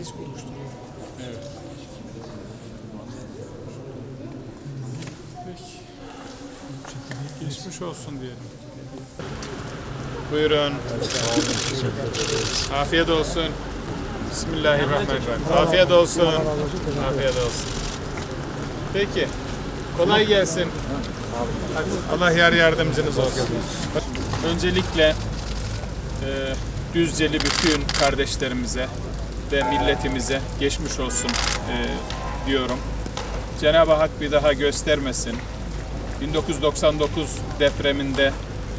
risk oluşturuyor. Evet. Peki. Geçmiş olsun diyelim. Buyurun. Afiyet olsun. Bismillahirrahmanirrahim. Afiyet olsun. Afiyet olsun. Peki. Kolay gelsin. Allah yar yardımcınız olsun. Öncelikle e, Düzceli bütün kardeşlerimize ve milletimize geçmiş olsun e, diyorum. Cenab-ı Hak bir daha göstermesin. 1999 depreminde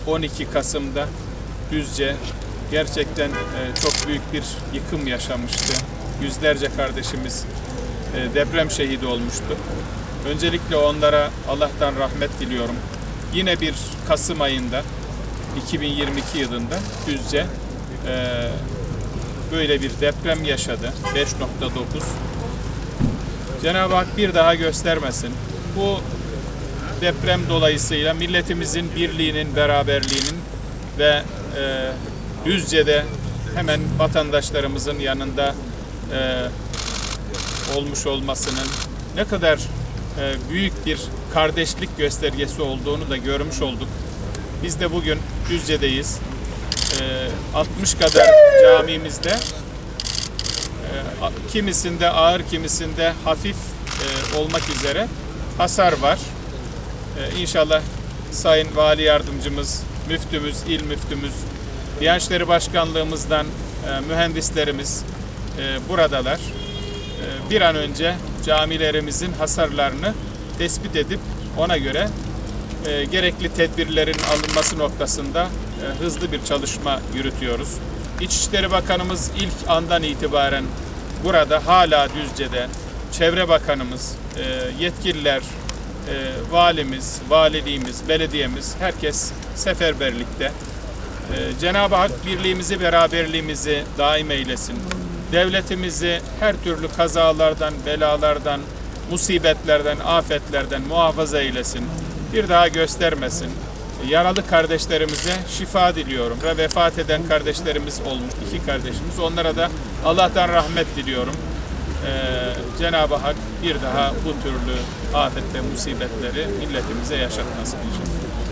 12 Kasım'da Düzce gerçekten e, çok büyük bir yıkım yaşamıştı. Yüzlerce kardeşimiz e, deprem şehidi olmuştu. Öncelikle onlara Allah'tan rahmet diliyorum. Yine bir Kasım ayında 2022 yılında Düzce e, böyle bir deprem yaşadı. 5.9. Cenab-ı Hak bir daha göstermesin. Bu deprem dolayısıyla milletimizin birliğinin, beraberliğinin ve e, Düzce'de hemen vatandaşlarımızın yanında e, olmuş olmasının ne kadar e, büyük bir kardeşlik göstergesi olduğunu da görmüş olduk. Biz de bugün Düzce'deyiz. E, 60 kadar camimizde e, a- kimisinde ağır kimisinde hafif e, olmak üzere hasar var. İnşallah Sayın Vali Yardımcımız, müftümüz, il müftümüz, Diyanet Başkanlığımızdan mühendislerimiz buradalar. Bir an önce camilerimizin hasarlarını tespit edip ona göre e, gerekli tedbirlerin alınması noktasında e, hızlı bir çalışma yürütüyoruz. İçişleri Bakanımız ilk andan itibaren burada hala Düzce'de, Çevre Bakanımız, e, yetkililer, e, valimiz, valiliğimiz, belediyemiz herkes seferberlikte. E, Cenab-ı Hak birliğimizi, beraberliğimizi daim eylesin. Devletimizi her türlü kazalardan, belalardan, musibetlerden, afetlerden muhafaza eylesin. Bir daha göstermesin. Yaralı kardeşlerimize şifa diliyorum ve vefat eden kardeşlerimiz olmuş, iki kardeşimiz. Onlara da Allah'tan rahmet diliyorum. Ee, Cenab-ı Hak bir daha bu türlü afet ve musibetleri milletimize yaşatmasın inşallah.